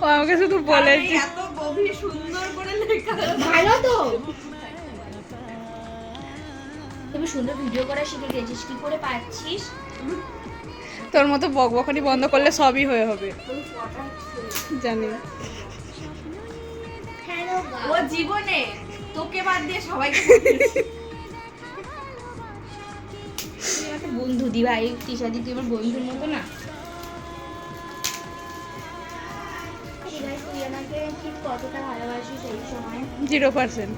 ও আমাকে শুধু বলেছে এত গভীর সুন্দর করে লেখা। ভালো তো। তুমি সুন্দর ভিডিও করা শিখে গেছিস কি করে পাচ্ছিস তোর মতো বকবকানি বন্ধ করলে সবই হয়ে হবে। জানি। ও জীবনে তোকে বাদ দিয়ে সবাইকে বন্ধু দি ভাই তিশাদি তুই আমার বন্ধুর মতো না? আমাকে ঠিক কতটা ভালোবাসিস এই সময়? Zero percent.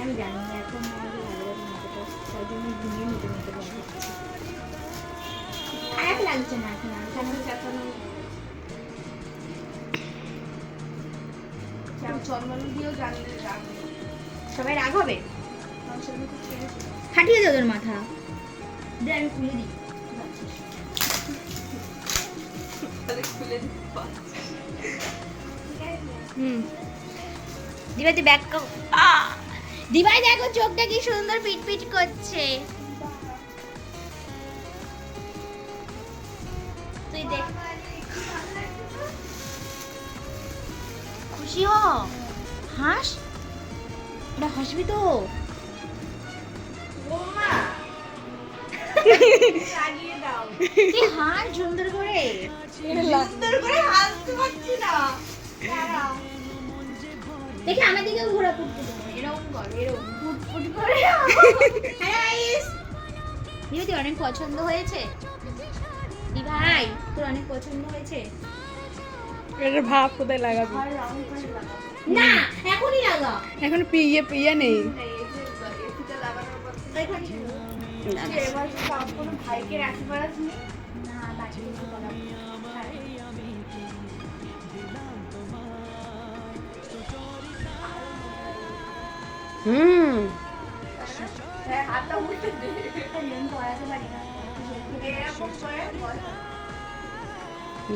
আমি জানি না এখন আমাকে ভালোবাসি কতটা তাই জন্য ঘুমিয়ে নিতে নিতে পারছি খারাপ লাগছে না এখন আর কেন চেঁচানো চন্দন দিয়েও সবাই রাগ হবে? ফাটিয়ে দাও তোর মাথা। দে আমি খুলে দিই। খুলে পারছি। হুম। দিবাই তুই ব্যাক দিবাই দেখো চোখটা কি সুন্দর পিট পিট করছে। তুই দেখ। খুশি হ। হাস। এটা হাসবি তো। হাস সুন্দর করে। সুন্দর করে হাসতে পারছি না। দেখি আমার দিকে ঘোরা করে, এরকম কর এরকম। পুটপুট করে। দিদি অনেক পছন্দ হয়েছে? দি ভাই তোর অনেক পছন্দ হয়েছে? এটা ভাব কোথায় লাগাবি। না এখনই লাগা এখন পিয়ে পিয়ে নেই। এবার ভাইকে রাখি না?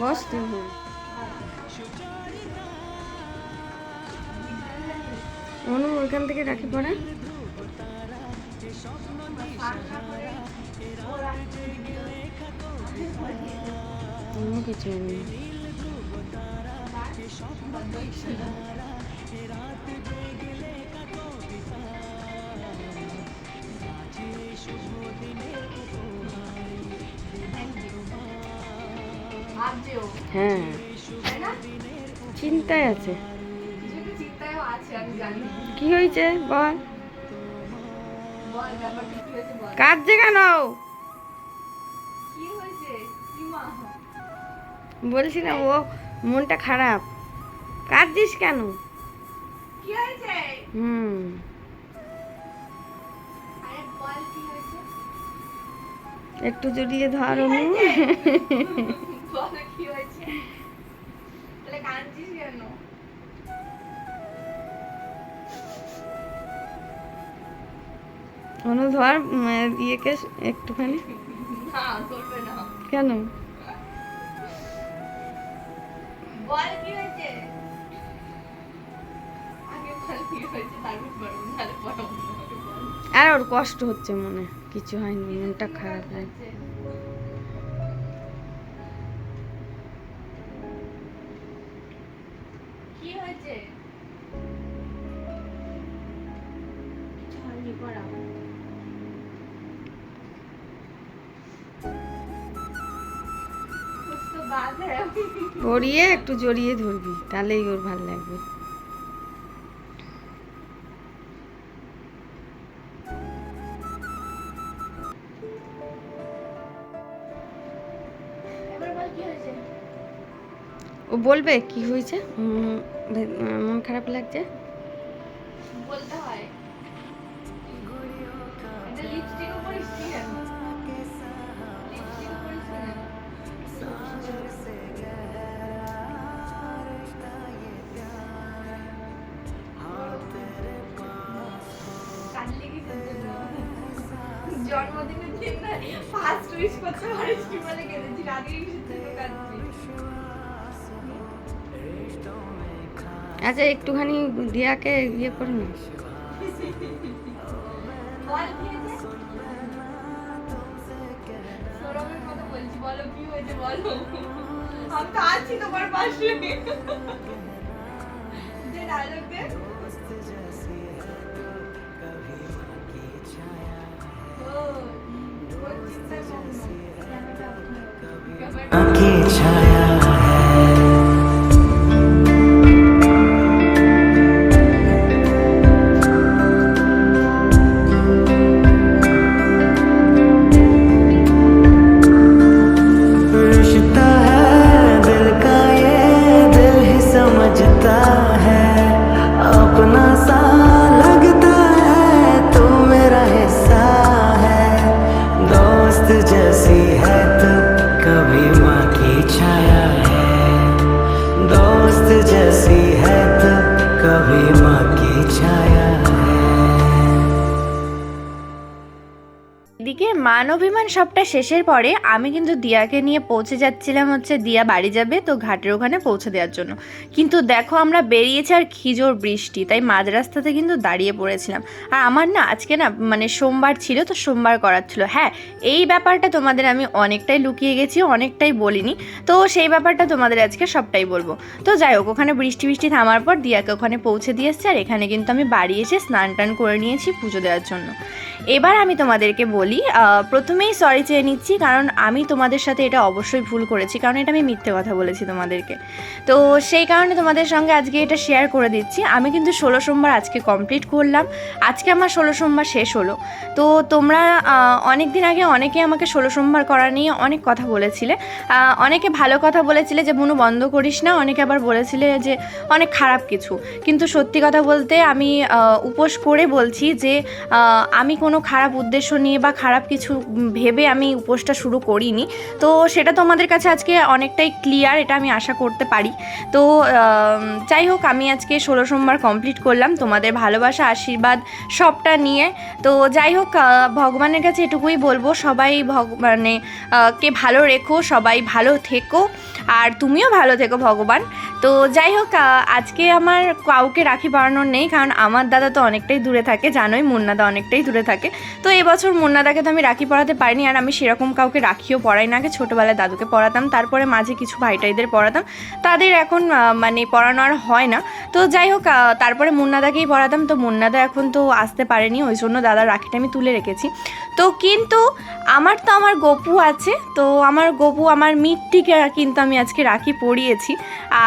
বস হুম। অনু ওইখান থেকে রাখি পড়া অন্য কিছু নেই। ভাবছেও হ্যাঁ চিন্তায় আছে। কি হয়েছে? বল। কাঁদছে কেন? বলছি না ও মনটা খারাপ। কাঁদছিস কেন? হুম। একটু জড়িয়ে ধর অনু। ধর ইয়েকে একটুখানি। কেন? বল কি হয়েছে? আগে বল কি হয়েছে তারপর তাহলে। আর ওর কষ্ট হচ্ছে মনে কিছু হয়নি মনটা খারাপ হয়। পরিয়ে একটু জড়িয়ে ধরবি তাহলেই ওর ভালো লাগবে। ও বলবে কি হয়েছে? মন খারাপ লাগছে? বলতে হয়? জন্মদিনের দিন ফার্স্ট উইশ করতে পারিস কি বলে কেঁদেছি রাগে আচ্ছা একটুখানি দিয়াকে ইয়ে করে না। বল কি এদিকে মান অভিমান সবটা শেষের পরে আমি কিন্তু দিয়াকে নিয়ে পৌঁছে যাচ্ছিলাম হচ্ছে, দিয়া বাড়ি যাবে তো ঘাটের ওখানে পৌঁছে দেওয়ার জন্য। কিন্তু দেখো আমরা বেরিয়েছি আর খিজোর বৃষ্টি, তাই মাঝ রাস্তাতে কিন্তু দাঁড়িয়ে পড়েছিলাম। আর আমার না আজকে না মানে সোমবার ছিল তো সোমবার করার ছিল। হ্যাঁ এই ব্যাপারটা তোমাদের আমি অনেকটাই লুকিয়ে গেছি, অনেকটাই বলিনি। তো সেই ব্যাপারটা তোমাদের আজকে সবটাই বলব। তো যাই হোক, ওখানে বৃষ্টি বৃষ্টি থামার পর দিয়াকে ওখানে পৌঁছে দিয়ে এসছে আর এখানে কিন্তু আমি বাড়ি এসে স্নান টান করে নিয়েছি পুজো দেওয়ার জন্য। এবার আমি তোমাদেরকে বলি প্রথমেই সরি চেয়ে নিচ্ছি, কারণ আমি তোমাদের সাথে এটা অবশ্যই ভুল করেছি, কারণ এটা আমি মিথ্যে কথা বলেছি তোমাদেরকে। তো সেই কারণে তোমাদের সঙ্গে আজকে এটা শেয়ার করে দিচ্ছি। আমি কিন্তু ষোলো সোমবার আজকে কমপ্লিট করলাম। আজকে আমার ষোলো সোমবার শেষ হলো। তো তোমরা অনেক দিন আগে অনেকে আমাকে ষোলো সোমবার করা নিয়ে অনেক কথা বলেছিলে। অনেকে ভালো কথা বলেছিলে যে বুনু বন্ধ করিস না। অনেকে আবার বলেছিলে যে, অনেক খারাপ কিছু। কিন্তু সত্যি কথা বলতে আমি উপোস করে বলছি যে আমি কোনো খারাপ উদ্দেশ্য নিয়ে বা খারাপ কিছু ভেবে আমি উপোসটা শুরু করিনি। তো সেটা তোমাদের কাছে আজকে অনেকটাই ক্লিয়ার এটা আমি আশা করতে পারি। তো যাই হোক, আমি আজকে ষোলো সোমবার কমপ্লিট করলাম। তোমাদের ভালোবাসা, আশীর্বাদ সবটা নিয়ে। তো যাই হোক ভগবানের কাছে এটুকুই বলব, সবাই ভগ মানে কে ভালো রেখো, সবাই ভালো থেকো। আর তুমিও ভালো থেকো, ভগবান। তো যাই হোক আজকে আমার কাউকে রাখি পরানোর নেই, কারণ আমার দাদা তো অনেকটাই দূরে থাকে, জানোই মুন্নাদা অনেকটাই দূরে থাকে। তো এবছর মুন্নাদাকে তো আমি রাখি পরাতে পারিনি, আর আমি সেরকম কাউকে রাখিও পড়াই না, আগে ছোটোবেলায় দাদুকে পড়াতাম, তারপরে মাঝে কিছু ভাইটাইদের পড়াতাম। তাদের এখন মানে পড়ানো আর হয় না। তো যাই হোক তারপরে মুন্নাদাকেই পড়াতাম, তো মুন্নাদা এখন তো আসতে পারেনি, ওই জন্য দাদার রাখিটা আমি তুলে রেখেছি। তো কিন্তু আমার তো আমার গপু আছে তো আমার গপু আমার মিটটিকে কিন্তু আমি আজকে রাখি পরিয়েছি।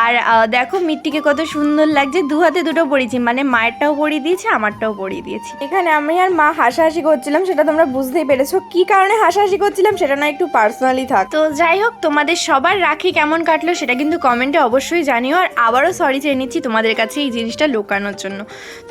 আর দেখো মিটটিকে কত সুন্দর লাগছে দু হাতে দুটো পরিয়েছি মানে মায়েরটাও পরিয়ে দিয়েছি আমারটাও পরিয়ে দিয়েছি। এখানে আমি আর মা হাসাহাসি করছিলাম সেটা তোমরা বুঝতেই পেরেছ। কি কারণে হাসাহাসি করছিলাম সেটা না একটু পার্সোনালি থাক। তো যাই হোক তোমাদের সবার রাখি কেমন কাটলো সেটা কিন্তু কমেন্টে অবশ্যই জানিও। আর আবারও সরি চেয়ে নিচ্ছি তোমাদের কাছে এই জিনিসটা লুকানোর জন্য।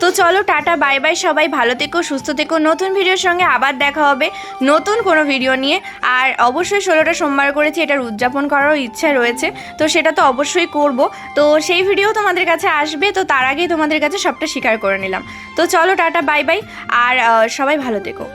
তো চলো টাটা বাই বাই সবাই ভালো থেকো সুস্থ থেকো। নতুন ভিডিওর সঙ্গে আবার দেখা হবে নতুন কোনো ভিডিও নিয়ে। আর অবশ্যই ষোলোটা সোমবার করেছি, এটার উদযাপন করারও ইচ্ছা রয়েছে। তো সেটা তো অবশ্যই করব। তো সেই ভিডিও তোমাদের কাছে আসবে, তো তার আগেই তোমাদের কাছে সবটা স্বীকার করে নিলাম। তো চলো টাটা বাই বাই আর সবাই ভালো থেকো।